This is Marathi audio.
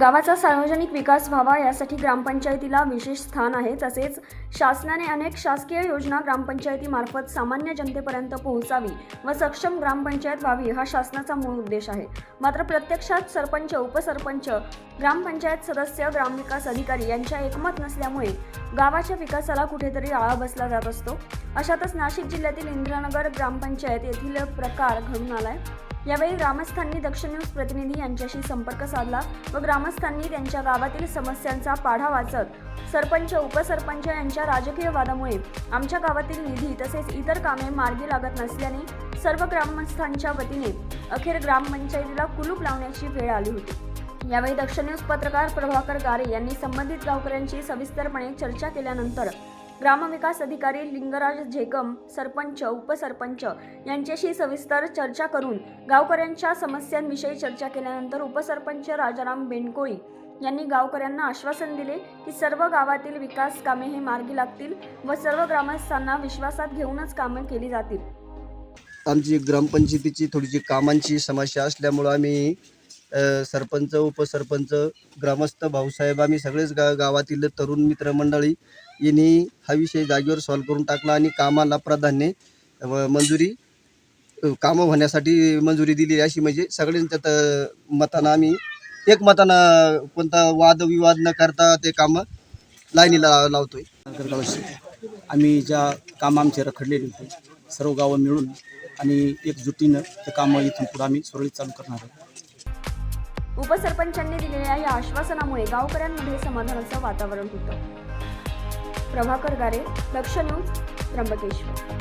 गावाचा सार्वजनिक विकास व्हावा यासाठी ग्रामपंचायतीला विशेष स्थान आहे. तसेच शासनाने अनेक शासकीय योजना ग्रामपंचायतीमार्फत सामान्य जनतेपर्यंत पोहोचावी व सक्षम ग्रामपंचायत व्हावी हा शासनाचा मूळ उद्देश आहे. मात्र प्रत्यक्षात सरपंच उपसरपंच ग्रामपंचायत सदस्य ग्रामविकास अधिकारी यांच्या एकमत नसल्यामुळे गावाच्या विकासाला कुठेतरी आळा बसला जात असतो. अशातच नाशिक जिल्ह्यातील इंद्रानगर ग्रामपंचायत येथील प्रकार घडून आलाय. यावेळी ग्रामस्थांनी दक्ष न्यूज प्रतिनिधी यांच्याशी संपर्क साधला व ग्रामस्थांनी त्यांच्या गावातील समस्यांचा पाढा वाचत सरपंच उपसरपंच यांच्या राजकीय वादामुळे आमच्या गावातील निधी तसेच इतर कामे मार्गी लागत नसल्याने सर्व ग्रामस्थांच्या वतीने अखेर ग्रामपंचायतीला कुलूप लावण्याची वेळ आली होती. यावेळी दक्ष न्यूज पत्रकार प्रभाकर गारे यांनी संबंधित गावकऱ्यांशी सविस्तरपणे चर्चा केल्यानंतर ग्रामविकास अधिकारी लिंगराज झेकम सरपंच उपसरपंच यांच्याशी सविस्तर चर्चा करून गावकऱ्यांच्या समस्यांविषयी चर्चा केल्यानंतर उपसरपंच राजाराम बेंडकोळी यांनी गावकऱ्यांना आश्वासन दिले की सर्व गावातील विकास कामे हे मार्गी लागतील व सर्व ग्रामस्थांना विश्वासात घेऊनच कामे केली जातील. आमची ग्रामपंचायतीची थोडीशी कामांची समस्या असल्यामुळं आम्ही सरपंच उपसरपंच ग्रामस्थ भाऊसाहेब आम्ही सगळेच गा गावातील तरुण मित्रमंडळी यांनी हा विषय जागेवर सॉल्व करून टाकला आणि कामाला प्राधान्य व मंजुरी कामं होण्यासाठी मंजुरी दिली. अशी म्हणजे सगळ्यांच्या अ, मतानं आम्ही एक मतानं कोणता वादविवाद न करता ते कामं लाईनीला लावतोय. आम्ही ज्या कामं आमचे रखडलेले होते सर्व गावं मिळून आणि एकजुटीनं ते कामं इथून पुढं आम्ही सुरळीत चालू करणार आहोत. उपसरपंचांनी दिलेल्या या आश्वासनामुळे गावकऱ्यांमध्ये समाधानाचं वातावरण होतं. प्रभाकर गारे लक्ष न्यूज त्र्यंबकेश्वर.